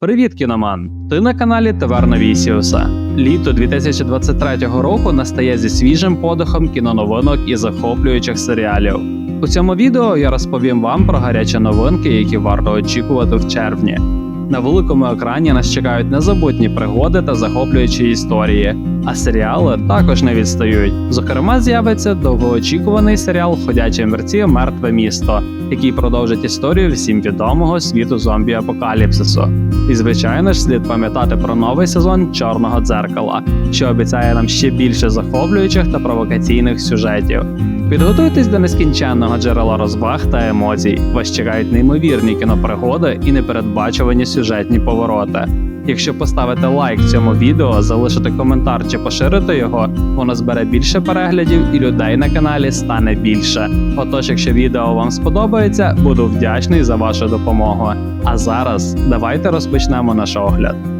Привіт, кіноман! Ти на каналі Таверна Вісіуса. Літо 2023 року настає зі свіжим подихом кіноновинок і захоплюючих серіалів. У цьому відео я розповім вам про гарячі новинки, які варто очікувати в червні. На великому екрані нас чекають незабутні пригоди та захоплюючі історії, а серіали також не відстають. Зокрема, з'явиться довгоочікуваний серіал Ходячі мерці Мертве місто, який продовжить історію всім відомого світу зомбі-апокаліпсису. І звичайно ж слід пам'ятати про новий сезон Чорного дзеркала, що обіцяє нам ще більше захоплюючих та провокаційних сюжетів. Підготуйтесь до нескінченного джерела розваг та емоцій. Вас чекають неймовірні кінопригоди і непередбачувані сюжетні повороти. Якщо поставите лайк цьому відео, залишите коментар чи поширите його, воно збере більше переглядів і людей на каналі стане більше. Отож, якщо відео вам сподобається, буду вдячний за вашу допомогу. А зараз давайте розпочнемо наш огляд.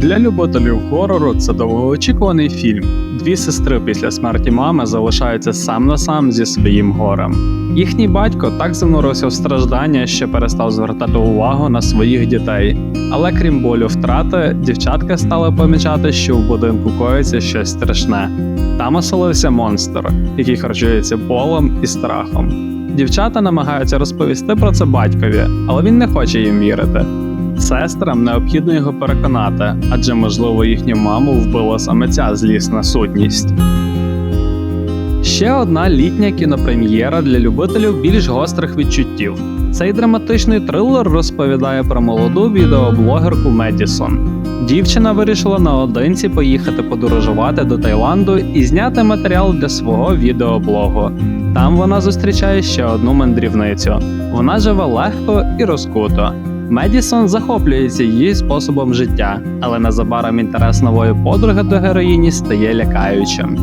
Для любителів горору це довгоочікуваний фільм. Дві сестри після смерті мами залишаються сам на сам зі своїм горем. Їхній батько так занурився в страждання, що перестав звертати увагу на своїх дітей. Але крім болю втрати, дівчатка стали помічати, що в будинку коїться щось страшне. Там оселився монстр, який харчується болем і страхом. Дівчата намагаються розповісти про це батькові, але він не хоче їм вірити. Сестрам необхідно його переконати, адже можливо їхню маму вбила саме ця злісна сутність. Ще одна літня кінопрем'єра для любителів більш гострих відчуттів. Цей драматичний трилер розповідає про молоду відеоблогерку Медісон. Дівчина вирішила наодинці поїхати подорожувати до Таїланду і зняти матеріал для свого відеоблогу. Там вона зустрічає ще одну мандрівницю. Вона живе легко і розкуто. Медісон захоплюється її способом життя, але незабаром інтерес нової подруги до героїні стає лякаючим.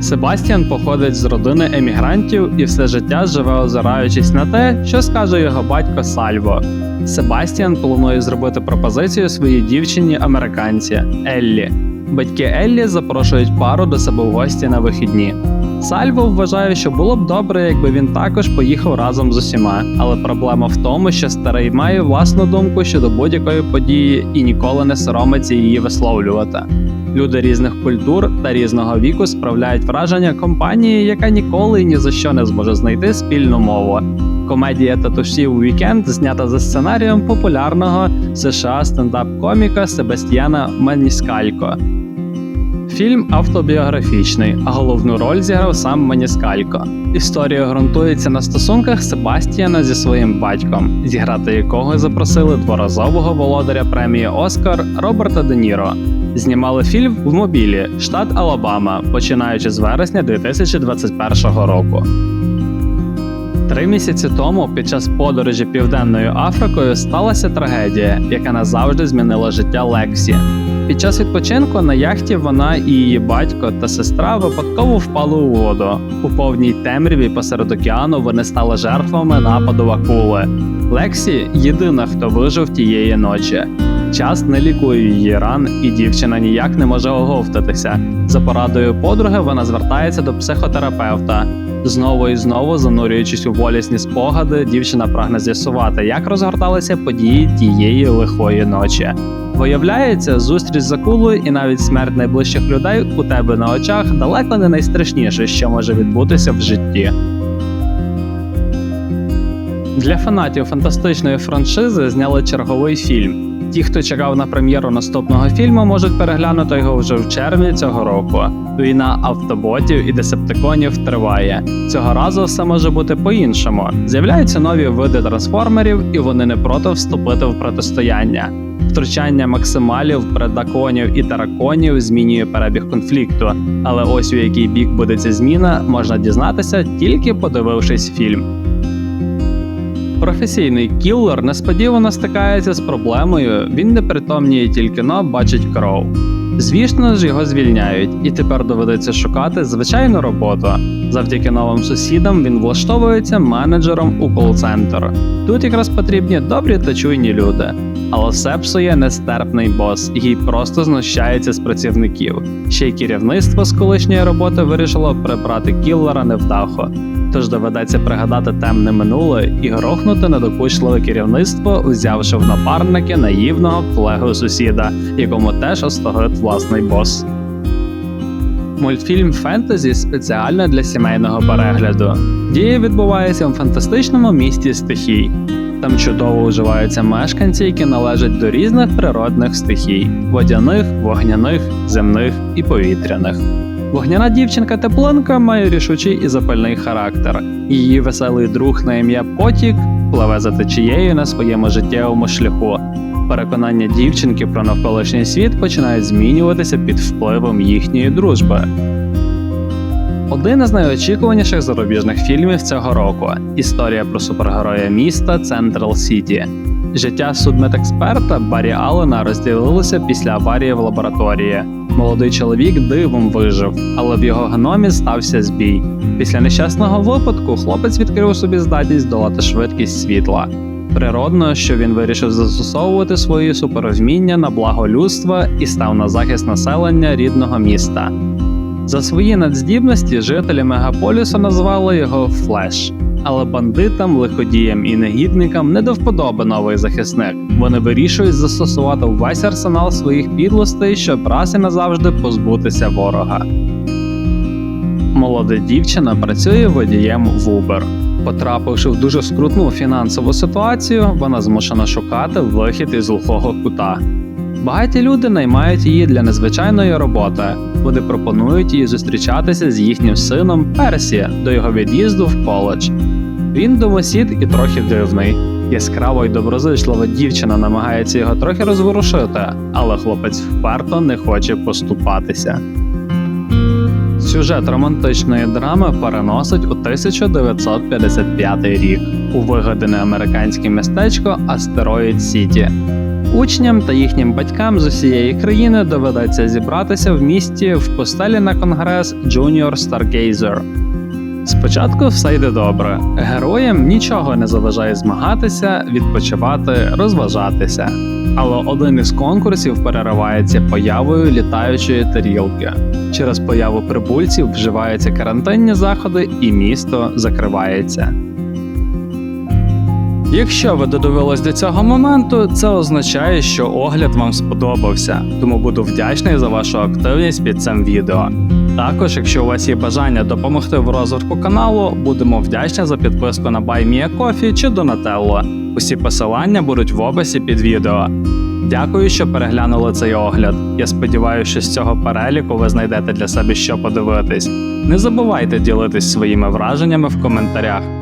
Себастьян походить з родини емігрантів і все життя живе озираючись на те, що скаже його батько Сальво. Себастьян планує зробити пропозицію своїй дівчині американці Еллі. Батьки Еллі запрошують пару до себе в гості на вихідні. Сальво вважає, що було б добре, якби він також поїхав разом з усіма. Але проблема в тому, що старий має власну думку щодо будь-якої події і ніколи не соромиться її висловлювати. Люди різних культур та різного віку справляють враження компанії, яка ніколи і ні за що не зможе знайти спільну мову. Комедія татусів Вікенд знята за сценарієм популярного США стендап-коміка Себастьяна Маніскалько. Фільм автобіографічний, а головну роль зіграв сам Маніскалько. Історія ґрунтується на стосунках Себастьяна зі своїм батьком, зіграти якого запросили дворазового володаря премії Оскар Роберта Де Ніро. Знімали фільм в мобілі, штат Алабама, починаючи з вересня 2021 року. Три місяці тому, під час подорожі Південною Африкою, сталася трагедія, яка назавжди змінила життя Лексі. Під час відпочинку на яхті вона і її батько та сестра випадково впали у воду. У повній темряві посеред океану вони стали жертвами нападу акули. Лексі єдина, хто вижив тієї ночі. Час не лікує її ран, і дівчина ніяк не може оговтатися. За порадою подруги вона звертається до психотерапевта. Знову і знову, занурюючись у болісні спогади, дівчина прагне з'ясувати, як розгорталися події тієї лихої ночі. Виявляється, зустріч з акулою і навіть смерть найближчих людей у тебе на очах далеко не найстрашніше, що може відбутися в житті. Для фанатів фантастичної франшизи зняли черговий фільм. Ті, хто чекав на прем'єру наступного фільму, можуть переглянути його вже в червні цього року. Війна автоботів і десептиконів триває. Цього разу все може бути по-іншому. З'являються нові види трансформерів, і вони не проти вступити в протистояння. Втручання максималів, предаконів і тараконів змінює перебіг конфлікту. Але ось у який бік буде ця зміна, можна дізнатися тільки подивившись фільм. Професійний кіллер несподівано стикається з проблемою, він не притомніє тільки но бачить кров. Звісно ж, його звільняють, і тепер доведеться шукати звичайну роботу. Завдяки новим сусідам він влаштовується менеджером у кол-центр. Тут якраз потрібні добрі та чуйні люди. Але все псує нестерпний бос, який просто знущається з працівників. Ще й керівництво з колишньої роботи вирішило прибрати кіллера невдахо. Тож доведеться пригадати темне минуле і грохнути недокучливе керівництво, взявши в напарники наївного плего сусіда, якому теж остогид власний бос. Мультфільм фентезі спеціально для сімейного перегляду. Дія відбувається у фантастичному місті стихій. Там чудово уживаються мешканці, які належать до різних природних стихій: водяних, вогняних, земних і повітряних. Вогняна дівчинка Теплинка має рішучий і запальний характер. Її веселий друг на ім'я Потік пливе за течією на своєму життєвому шляху. Переконання дівчинки про навколишній світ починають змінюватися під впливом їхньої дружби. Один із найочікуваніших зарубіжних фільмів цього року історія про супергероя міста Централ Сіті. Життя судмедексперта Баррі Аллена розділилося після аварії в лабораторії. Молодий чоловік дивом вижив, але в його геномі стався збій. Після нещасного випадку хлопець відкрив собі здатність долати швидкість світла. Природно, що він вирішив застосовувати свої супервміння на благо людства і став на захист населення рідного міста. За свої надздібності жителі мегаполісу назвали його Флеш. Але бандитам, лиходіям і негідникам не до вподоби новий захисник. Вони вирішують застосувати весь арсенал своїх підлостей, щоб раз і назавжди позбутися ворога. Молода дівчина працює водієм в Uber. Потрапивши в дуже скрутну фінансову ситуацію, вона змушена шукати вихід із глухого кута. Багаті люди наймають її для незвичайної роботи. Вони пропонують їй зустрічатися з їхнім сином Персі до його від'їзду в коледж. Він домосід і трохи дивний. Яскрава й доброзичлива дівчина намагається його трохи розворушити, але хлопець вперто не хоче поступатися. Сюжет романтичної драми переносить у 1955 рік у вигадане американське містечко Астероїд Сіті. Учням та їхнім батькам з усієї країни доведеться зібратися в місті в постелі на конгрес Junior Stargazer. Спочатку все йде добре. Героям нічого не заважає змагатися, відпочивати, розважатися. Але один із конкурсів переривається появою літаючої тарілки. Через появу прибульців вживаються карантинні заходи, і місто закривається. Якщо ви додивились до цього моменту, це означає, що огляд вам сподобався, тому буду вдячний за вашу активність під цим відео. Також, якщо у вас є бажання допомогти в розвитку каналу, будемо вдячні за підписку на BuyMeACoffee чи Donatello. Усі посилання будуть в описі під відео. Дякую, що переглянули цей огляд. Я сподіваюся, що з цього переліку ви знайдете для себе що подивитись. Не забувайте ділитись своїми враженнями в коментарях.